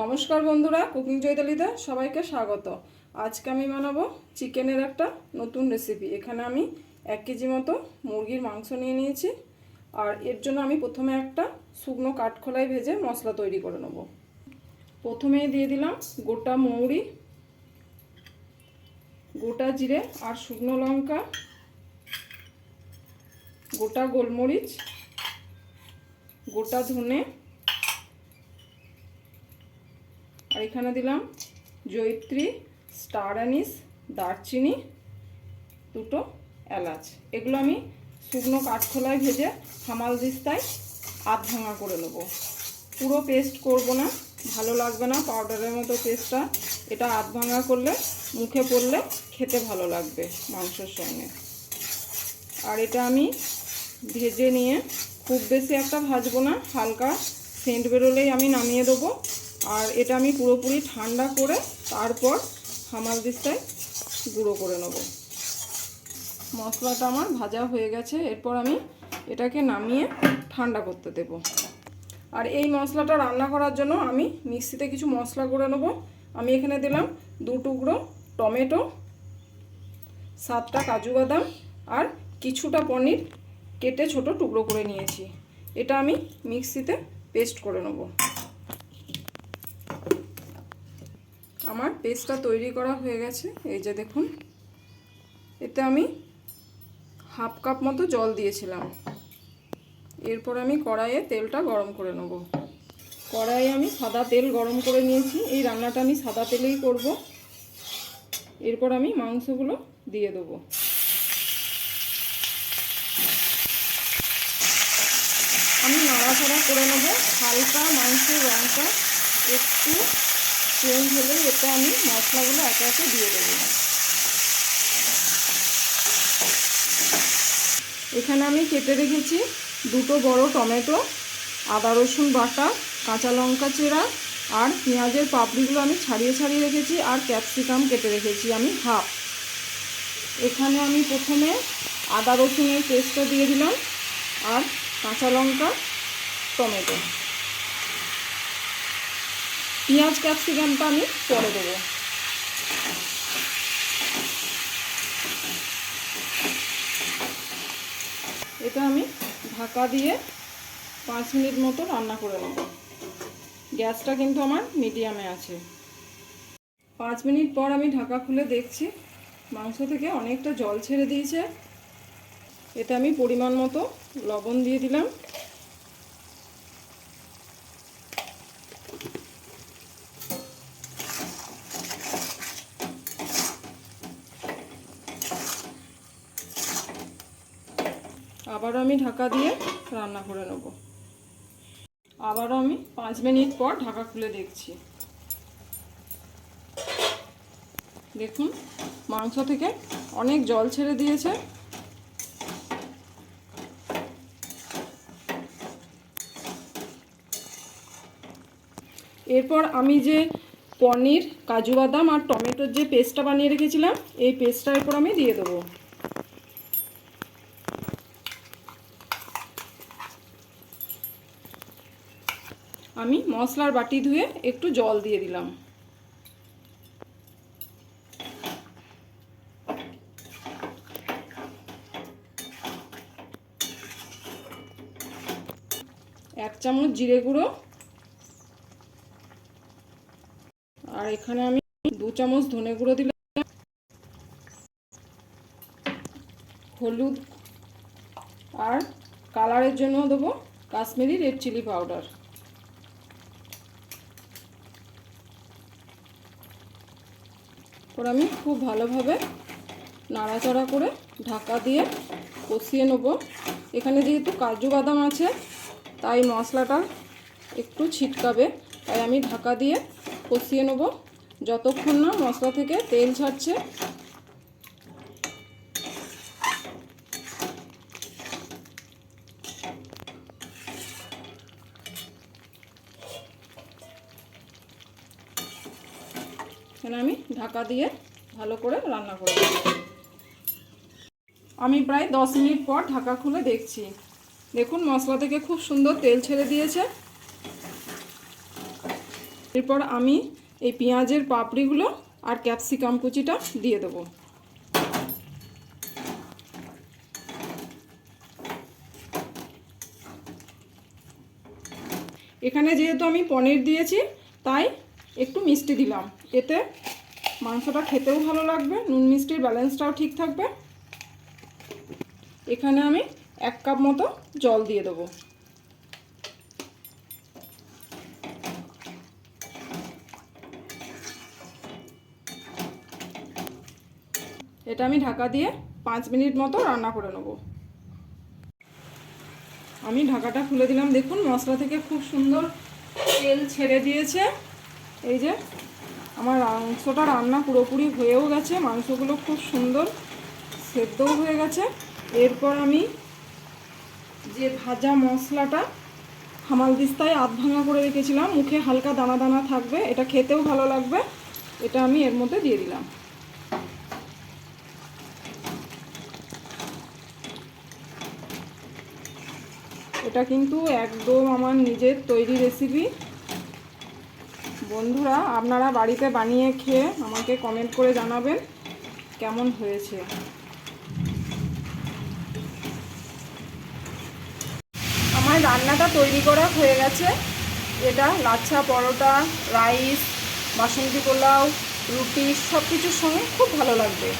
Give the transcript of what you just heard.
নমস্কার বন্ধুরা, কুকিং চৈতালিতে সবাইকে স্বাগত। আজকে আমি বানাবো চিকেনের একটা নতুন রেসিপি এখানে আমি এক কেজি মতো মুরগির মাংস নিয়ে নিয়েছি। আর এর জন্য আমি প্রথমে একটা শুকনো কাঠখোলায় ভেজে মশলা তৈরি করে নেব। প্রথমে দিয়ে দিলাম গোটা মৌরি, গোটা জিরে আর শুকনো লঙ্কা, গোটা গোলমরিচ, গোটা ধনে আর এখানে দিলাম। জৈত্রী স্টার অ্যানিস দারচিনি, দুটো এলাচ। এগুলো আমি শুকনো কাঠখোলায় ভেজে হামাল দিস্তায় আধ ভাঙা করে নেব। পুরো পেস্ট করব না, ভালো লাগবে না পাউডারের মতো পেস্টটা এটা আধ ভাঙা করলে, মুখে পড়লে খেতে ভালো লাগবে মাংসের সঙ্গে। আর এটা আমি ভেজে নিয়ে খুব বেশি একটা ভাজবো না, হালকা সেন্ট বেরোলেই আমি নামিয়ে দেবো। আর এটা আমি পুরোপুরি ঠান্ডা করে তারপর হামাল দিস্তায় গুঁড়ো করে নেব। মশলাটা আমার ভাজা হয়ে গেছে, এরপর আমি এটাকে নামিয়ে ঠান্ডা করতে দেব। আর এই মশলাটা রান্না করার জন্য আমি মিক্সিতে কিছু মশলা করে নেব। আমি এখানে দিলাম দু টুকরো টমেটো, সাতটা কাজু বাদাম আর কিছুটা পনির কেটে ছোট টুকরো করে নিয়েছি। এটা আমি মিক্সিতে পেস্ট করে নেব। আমার পেস্টটা তৈরি করা হয়ে গেছে। এই যে দেখুন, এতে আমি হাফ কাপ মতো জল দিয়েছিলাম। এরপর আমি কড়াইয়ে তেলটা গরম করে নেব। কড়াইয়ে আমি সাদা তেল গরম করে নিয়েছি। এই রান্নাটা আমি সাদা তেলেই করব। এরপর আমি মাংসগুলো দিয়ে দেবো। আমি নাড়াচাড়া করে নেব। হালকা মাংসের রঙটা একটু চেঞ্জ হলেই এতে আমি মশলাগুলো একে একে দিয়ে দেবো। এখানে আমি কেটে রেখেছি দুটো বড় টমেটো, আদা রসুন বাটা, কাঁচা লঙ্কা চেরা আর পেঁয়াজের পাপড়িগুলো আমি ছাড়িয়ে ছাড়িয়ে রেখেছি আর ক্যাপসিকাম কেটে রেখেছি আমি হাফ। এখানে আমি প্রথমে আদা রসুনের পেস্টটা দিয়ে দিলাম আর কাঁচা লঙ্কা, টমেটো। পেঁয়াজ ক্যাপসিকামটা আমি পরে দেবো। এটা আমি ঢাকা দিয়ে পাঁচ মিনিট মতো রান্না করে নেব। গ্যাসটা কিন্তু আমার মিডিয়ামে আছে। পাঁচ মিনিট পর আমি ঢাকা খুলে দেখছি, মাংস থেকে অনেকটা জল ছেড়ে দিয়েছে। এটা আমি পরিমাণ মতো লবণ দিয়ে দিলাম। আবারও আমি ঢাকা দিয়ে রান্না করে নেব। আবারও আমি পাঁচ মিনিট পর ঢাকা খুলে দেখছি। দেখুন, মাংস থেকে অনেক জল ছেড়ে দিয়েছে। এরপর আমি যে পনির, কাজু বাদাম আর টমেটোর যে পেস্টটা বানিয়ে রেখেছিলাম, এই পেস্টটা এরপর আমি দিয়ে দেবো। আমি মশলার বাটি ধুয়ে একটু জল দিয়ে দিলাম। এক চামচ জিরে গুঁড়ো। আর এখানে আমি দু চামচ ধনে গুঁড়ো দিলাম। হলুদ। আর কালারের জন্য দেবো কাশ্মীরি রেড চিলি পাউডার। পর আমি খুব ভালোভাবে নাড়াচাড়া করে ঢাকা দিয়ে কষিয়ে নেব। এখানে যেহেতু কাজু বাদাম আছে, তাই মশলাটা একটু ছিটকাবে, তাই আমি ঢাকা দিয়ে কষিয়ে নেব। যতক্ষণ না মশলা থেকে তেল ছাড়ছে এখানে আমি ঢাকা দিয়ে ভালো করে রান্না করে আমি প্রায় দশ মিনিট পর ঢাকা খুলে দেখছি। দেখুন, মশলা থেকে খুব সুন্দর তেল ছেড়ে দিয়েছে। এরপর আমি এই পেঁয়াজের পাপড়িগুলো আর ক্যাপসিকাম কুচিটা দিয়ে দেবো। এখানে যেহেতু আমি পনির দিয়েছি, তাই একটু মিষ্টি দিলাম। এতে মাংসটা খেতেও ভালো লাগবে, নুন মিষ্টির ব্যালেন্সটাও ঠিক থাকবে। এখানে আমি এক কাপ মতো জল দিয়ে দেবো। এটা আমি ঢাকা দিয়ে পাঁচ মিনিট মতো রান্না করে নেব। আমি ঢাকাটা খুলে দিলাম। দেখুন, মশলা থেকে খুব সুন্দর তেল ছেড়ে দিয়েছে। এই যে মাংসটা রান্না পুরোপুরি হয়েও গেছে, মাংসগুলো খুব সুন্দর সেদ্ধও হয়ে গেছে। এরপর আমি যে ভাজা মশলাটা হামাল দিস্তায় আধ ভাঙা করে রেখেছিলাম, মুখে হালকা দানা দানা থাকবে, এটা খেতেও ভালো লাগবে, এটা আমি এর মধ্যে দিয়ে দিলাম। এটা কিন্তু একদম আমার নিজের তৈরি রেসিপি বন্ধুরা, আপনারা বাড়িতে বানিয়ে খেয়ে আমাকে কমেন্ট করে জানাবেন কেমন হয়েছে। আমার রান্নাটা তৈরি করা হয়ে গেছে। এটা লাচ্ছা, পরোটা, রাইস, বাসন্তী পোলাও, রুটি সব কিছুর সঙ্গে খুব ভালো লাগবে।